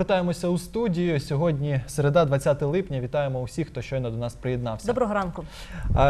повертаємося у студію. Сьогодні середа, 20 липня. Вітаємо усіх, хто щойно до нас приєднався. Доброго ранку.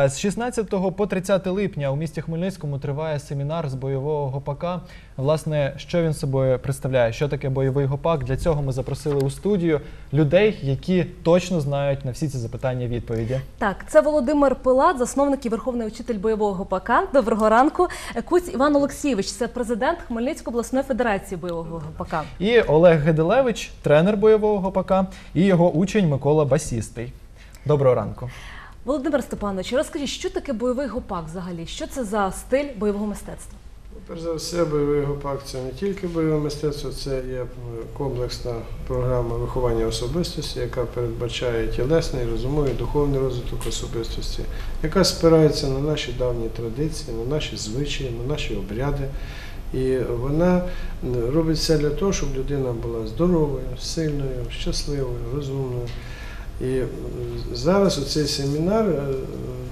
З 16 по 30 липня у місті Хмельницькому триває семінар з бойового гопака. Власне, що він собою представляє? Що таке бойовий гопак? Для цього ми запросили у студію людей, які точно знають на всі ці запитання відповіді. Так, це Володимир Пилат, засновник і верховний учитель бойового гопака. Доброго ранку. Куць Іван Олексійович, це президент Хмельницької обласної федерації бойового гопака. І Олег Геделевич, тренер бойового гопака, і його учень Микола Басістий. Доброго ранку. Володимир Степанович, розкажіть, що таке бойовий гопак взагалі? Що це за стиль бойового мистецтва? Перш за все, бойовий гопак це не тільки бойове мистецтво, це є комплексна програма виховання особистості, яка передбачає тілесний, розумовий, духовний розвиток особистості, яка спирається на наші давні традиції, на наші звичаї, на наші обряди. І вона робить все для того, щоб людина була здоровою, сильною, щасливою, розумною. І зараз оцей семінар е,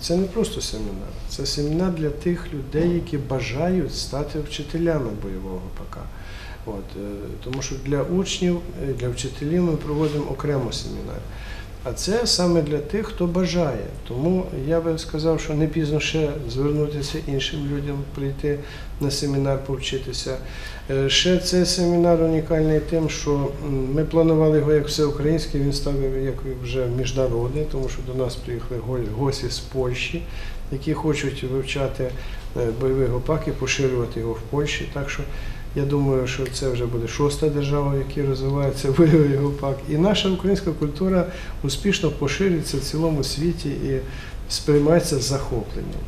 це не просто семінар, це семінар для тих людей, які бажають стати вчителями бойового ПК. От, е, тому що для учнів, е, для вчителів ми проводимо окремо семінар. А це саме для тих, хто бажає. Тому я би сказав, що не пізно ще звернутися іншим людям, прийти на семінар, повчитися. Е, Ще цей семінар унікальний тим, що ми планували його як всеукраїнський, він став як вже міжнародний, тому що до нас приїхали го- гості з Польщі, які хочуть вивчати е, бойовий гопак і поширювати його в Польщі. Так що я думаю, що це вже буде шоста держава, в якій розвивається бойовий гопак. І наша українська культура успішно поширюється в цілому світі і сприймається з захопленням.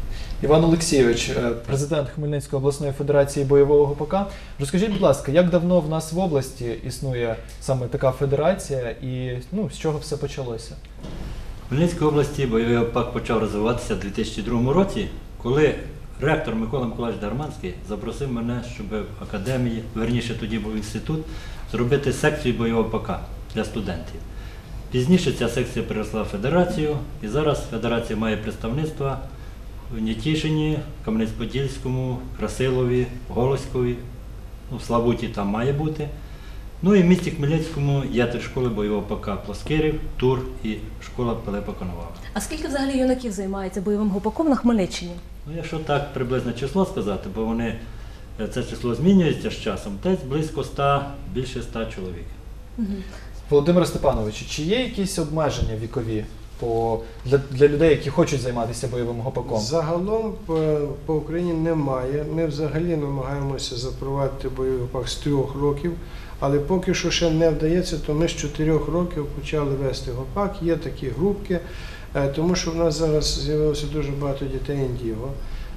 Іван Олексійович, е, президент Хмельницької обласної федерації бойового гопака. Розкажіть, будь ласка, як давно в нас в області існує саме така федерація і ну, з чого все почалося? В Хмельницькій області бойовий гопак почав розвиватися у 2002 році, коли ректор Микола Миколаївич Дарманський запросив мене, щоб в академії, верніше тоді був інститут, зробити секцію бойового гопака для студентів. Пізніше ця секція переросла в федерацію, і зараз федерація має представництва в Нетішині, Кам'янець-Подільському, Красилові, Голоськові, ну, в Славуті там має бути. Ну і в місті Хмельницькому є три школи бойового ПК Плоскирів, Тур і школа Пилипа Коновала. А скільки взагалі юнаків займається бойовим гопаком на Хмельниччині? Ну, якщо так приблизне число сказати, бо вони е, це число змінюється з часом, десь близько 100, більше 100 чоловік. Володимир Степанович, чи є якісь обмеження вікові по, для, для людей, які хочуть займатися бойовим гопаком? Загалом по, по Україні немає. Ми взагалі намагаємося запровадити бойовий гопак з трьох років, але поки що ще не вдається, то ми з чотирьох років почали вести гопак. Є такі групки, е, тому що в нас зараз з'явилося дуже багато дітей індіго.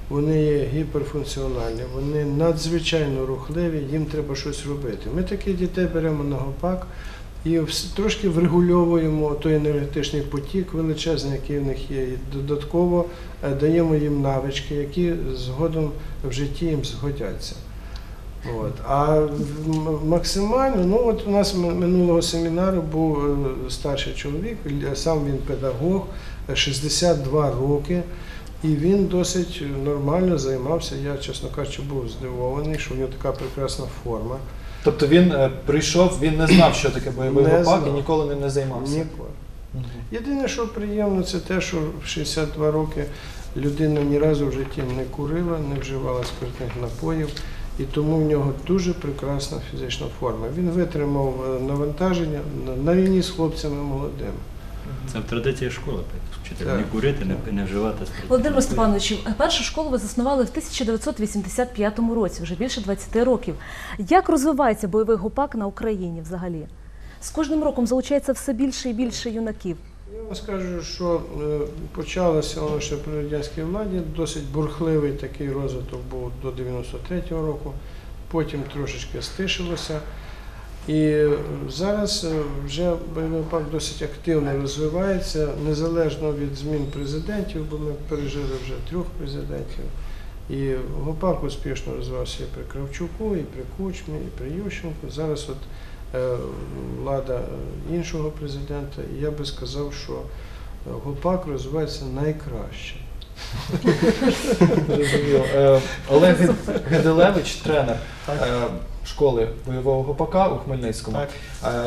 Вони є гіперфункціональні, вони надзвичайно рухливі, їм треба щось робити. Ми таких дітей беремо на гопак і трошки врегульовуємо той енергетичний потік величезний, який в них є. І додатково е, даємо їм навички, які згодом в житті їм згодяться. От. А максимально, ну от у нас минулого семінару був е, старший чоловік, сам він педагог, е, 62 роки. І він досить нормально займався. Я, чесно кажучи, був здивований, що в нього така прекрасна форма. Тобто він е, прийшов, він не знав, що таке бойовий гопак і ніколи ним не займався. Ніколи. Єдине, що приємно, це те, що в 62 роки людина ні разу в житті не курила, не вживала спиртних напоїв, і тому в нього дуже прекрасна фізична форма. Він витримав е, навантаження на- рівні з хлопцями молодими. Це в традиції школи вчити Так. не курити, не, не вживати Володимир. Степанович, першу школу ви заснували в 1985 році, вже більше 20 років. Як розвивається бойовий гопак на Україні взагалі? З кожним роком залучається все більше і більше юнаків. Я вам скажу, що е, почалося воно ще при радянській владі, досить бурхливий такий розвиток був до 93-го року, потім трошечки стишилося. І е, зараз е, вже бойовий пак досить активно розвивається, незалежно від змін президентів, бо ми пережили вже трьох президентів. І Гопак успішно розвивався і при Кравчуку, і при Кучмі, і при Ющенку. Зараз от влада е, іншого президента, і я би сказав, що е, Гопак розвивається найкраще. Е, Олег Ге- Геделевич, тренер. Школи бойового гопака у Хмельницькому.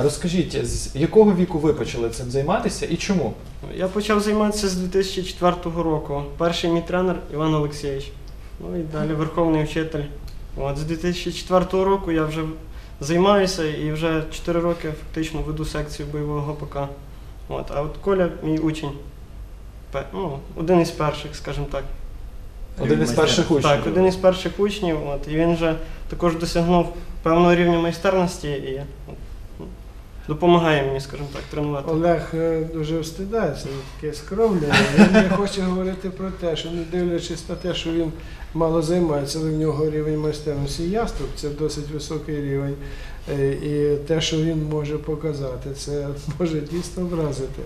Розкажіть, з якого віку ви почали цим займатися і чому? Я почав займатися з 2004 року. Перший мій тренер Іван Олексійович. Ну і далі верховний вчитель. От, з 2004 року я вже займаюся і вже 4 роки фактично веду секцію бойового ГПК. От, а от Коля, мій учень, ну, один із перших, скажімо так. Один із перших учнів. Так, один із перших учнів, от, і він вже також досягнув певного рівня майстерності і от, допомагає мені, скажімо так, тренувати. Олег е, дуже встидається, він таке скромне. Він не хоче говорити про те, що не дивлячись на те, що він мало займається, але в нього рівень майстерності яструб, це досить високий рівень. Е, І те, що він може показати, це може дійсно вразити.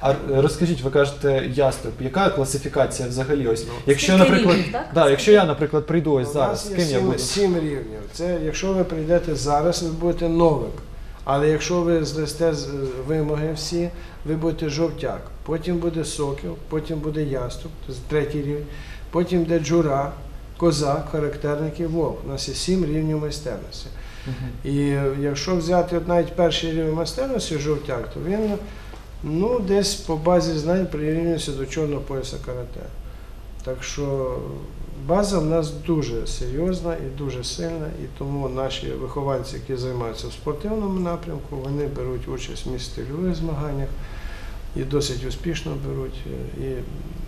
А розкажіть, ви кажете яструб, яка класифікація взагалі? Ось якщо, Скільки наприклад, рівнів, так? да, якщо я, наприклад, прийду ось У зараз, нас з є ким я сім, буду? сім рівнів. Це якщо ви прийдете зараз, ви будете новик. Але якщо ви здасте вимоги всі, ви будете жовтяк. Потім буде сокіл, потім буде яструб, третій рівень. Потім йде джура, козак, характерник і вовк. У нас є сім рівнів майстерності. І якщо взяти от навіть перший рівень майстерності жовтяк, то він ну, десь по базі знань прирівнюється до чорного пояса карате. Так що база в нас дуже серйозна і дуже сильна, і тому наші вихованці, які займаються в спортивному напрямку, вони беруть участь в міжстильових змаганнях і досить успішно беруть. е, І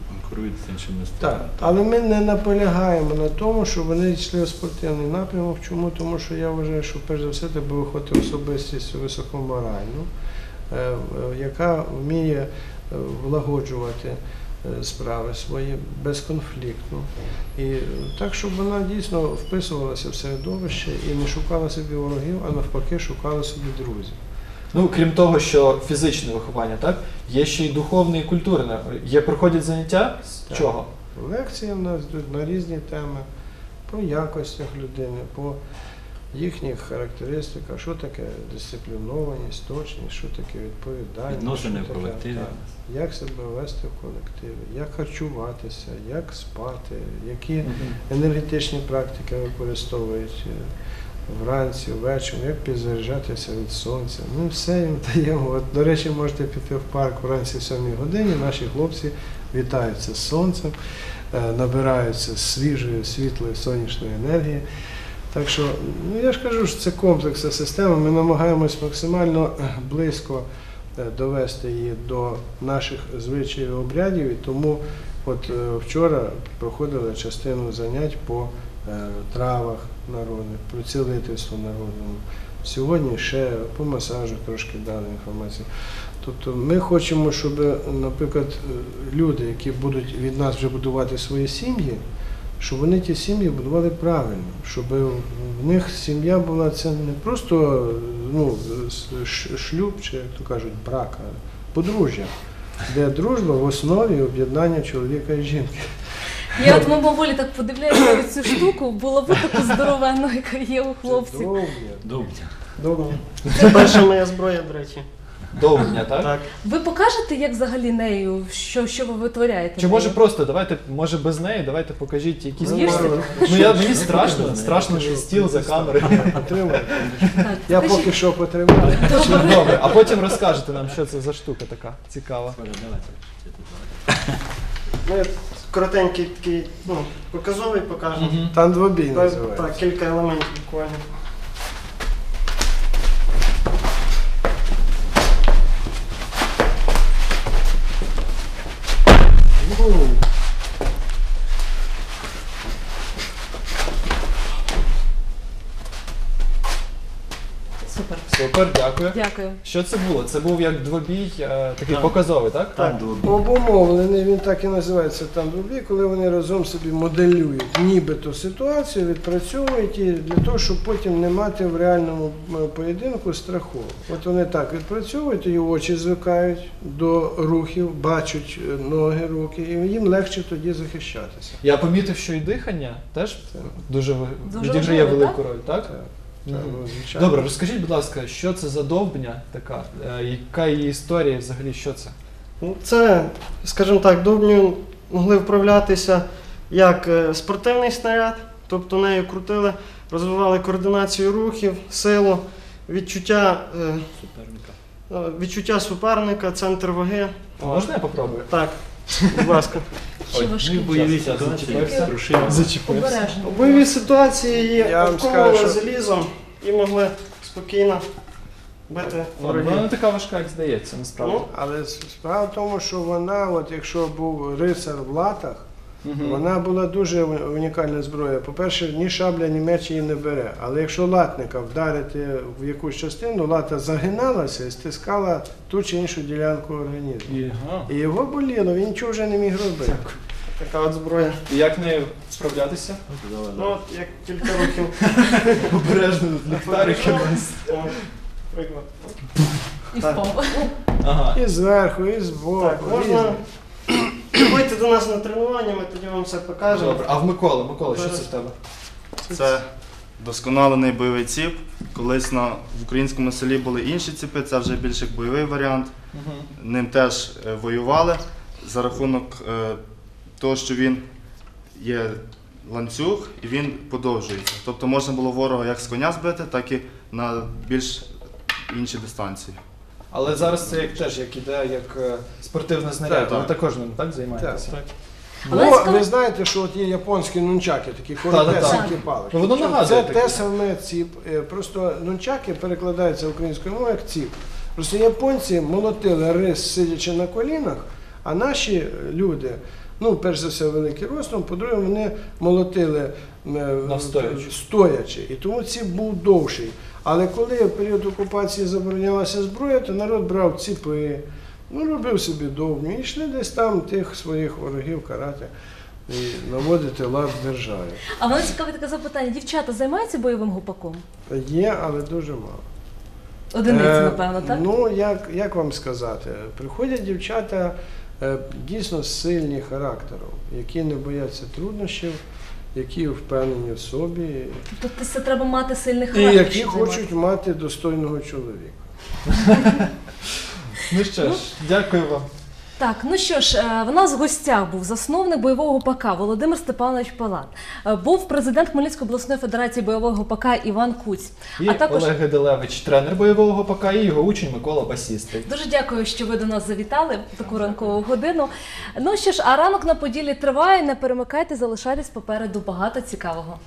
Конкурують з іншими так, але ми не наполягаємо на тому, щоб вони йшли у спортивний напрямок. Чому? Тому що я вважаю, що перш за все треба виходити особистість високоморальну, е, е, яка вміє влагоджувати справи свої безконфліктно. І е, так, щоб вона дійсно вписувалася в середовище і не шукала собі ворогів, а навпаки шукала собі друзів. Ну, крім того, що фізичне виховання, так? Є ще й духовне і культурне. Є проходять заняття з Так. чого? Лекції в нас йдуть на різні теми, по якостях людини, по їхніх характеристиках, що таке дисциплінованість, точність, що таке відповідальність. Відносини що в колективі. так, як себе вести в колективі, як харчуватися, як спати, які енергетичні практики використовують е, вранці, ввечері, як підзаряджатися від сонця. Ми все їм даємо. От, до речі, можете піти в парк вранці в 7 годині, наші хлопці вітаються з сонцем, е, набираються свіжої, світлої сонячної енергії. Так що, ну я ж кажу, що це комплексна система. Ми намагаємось максимально близько е, довести її до наших звичаїв обрядів. І тому от е, вчора проходили частину занять по е, травах народних, про цілительство народному. Сьогодні ще по масажу трошки дали інформацію. Тобто ми хочемо, щоб, наприклад, люди, які будуть від нас вже будувати свої сім'ї, щоб вони ті сім'ї будували правильно, щоб в них сім'я була це не просто ну, шлюб, чи як то кажуть, брак, а подружжя, де дружба в основі об'єднання чоловіка і жінки. Я от мимоволі так подивляюся на цю штуку, булаву таку здоровенну, яка є у хлопців. Довге. Добре. Це перша моя зброя, до речі. Довгня, так? Так. Ви покажете, як взагалі нею, що, що ви витворяєте? Чи може просто давайте, може без неї, давайте покажіть якісь Ну, пару- Ну я мені страшно, страшно, що стіл за камерою. Потримайте. Я поки що потримаю. Добре, а потім розкажете нам, що це за штука така цікава. Ну, я коротенький такий, ну, показовий покажу. Там двобій Так, називається. так, кілька елементів буквально. Ну, Супер. Дякую. Дякую. Що це було? Це був як двобій, е, такий Так. показовий, так? Так. Обумовлений, він так і називається там двобій, коли вони разом собі моделюють нібито ситуацію, відпрацьовують її для того, щоб потім не мати в реальному м, поєдинку страху. От вони так відпрацьовують, і очі звикають до рухів, бачать е, ноги, руки, і їм легше тоді захищатися. Я помітив, що і дихання теж дуже, ви- Дуже відіграє важливо, велику роль, так? Так, Так, ну, звичайно. Добре, розкажіть, будь ласка, що це за довбня така? Е, Яка її історія взагалі що це? Ну, Це, скажімо так, довбню могли вправлятися як е, спортивний снаряд, тобто нею крутили розвивали координацію рухів, силу, відчуття, е, Суперника. е, відчуття суперника, центр ваги. А Можна я попробую? Так, будь ласка. Чи Ну важкі? бойові ситуації, Зачепився. У бойовій ситуації її Я вам обковували що- залізом і могли спокійно бити Вона не ворогів. така важка, як здається, насправді. Ну, Але справа в тому, що вона, от якщо був рицар в латах, Мгм. вона була дуже унікальна зброя. По-перше, ні шабля, ні меч її не бере. Але якщо латника вдарити в якусь частину, лата загиналася і стискала ту чи іншу ділянку організму. І. І його боліло, він нічого вже не міг робити. така от зброя. І як нею справлятися? Ну, от як кілька років. Обережно ліхтарики у Приклад. І Так. впав. Ага. І зверху, і збоку. Так, можна приходьте до нас на тренування, ми тоді вам все покажемо. Добре. А в Миколи, Микола, що це в тебе? Це досконалений бойовий ціп. Колись на, в українському селі були інші ціпи, це вже більш як бойовий варіант. Ним теж е, воювали за рахунок е, того, що він є ланцюг і він подовжується. Тобто можна було ворога як з коня збити, так і на більш інші дистанції. Але зараз це як теж як іде, як е, спортивне знаряддя. Так, Ви так. також ним так займаєтеся? Так. Але Ну, ви знаєте, що от є японські нунчаки, такі коротесенькі палички. Воно Це- нагадує Це те саме ціп. Е, Просто нунчаки перекладаються українською мовою як ціп. Просто японці молотили рис, сидячи на колінах, а наші е, люди, ну, перш за все, великий ростом, по-друге, вони молотили стоячи. І тому ціп був довший. Але коли в період окупації заборонялася зброя, то народ брав ціпи, ну, робив собі довгню і йшли десь там тих своїх ворогів карати і наводити лад в державі. А мене цікаве таке запитання. Дівчата займаються бойовим гупаком? Є, але дуже мало. Одиниці, Е, напевно, так? Ну, як, як вам сказати, приходять дівчата е, дійсно сильні характером, які не бояться труднощів, які впевнені в собі, Тобто це треба мати сильний і які хочуть мати достойного чоловіка. Ну що ж, дякую вам. Так, ну що ж, е, в нас в гостях був засновник бойового ПК Володимир Степанович Палат. Е, Був президент Хмельницької обласної федерації бойового ПК Іван Куць. І А також Олег Геделевич, тренер бойового ПК, і його учень Микола Басістий. дуже дякую, що ви до нас завітали в таку ранкову годину. Ну що ж, а ранок на поділі триває. Не перемикайте, залишайтесь попереду багато цікавого.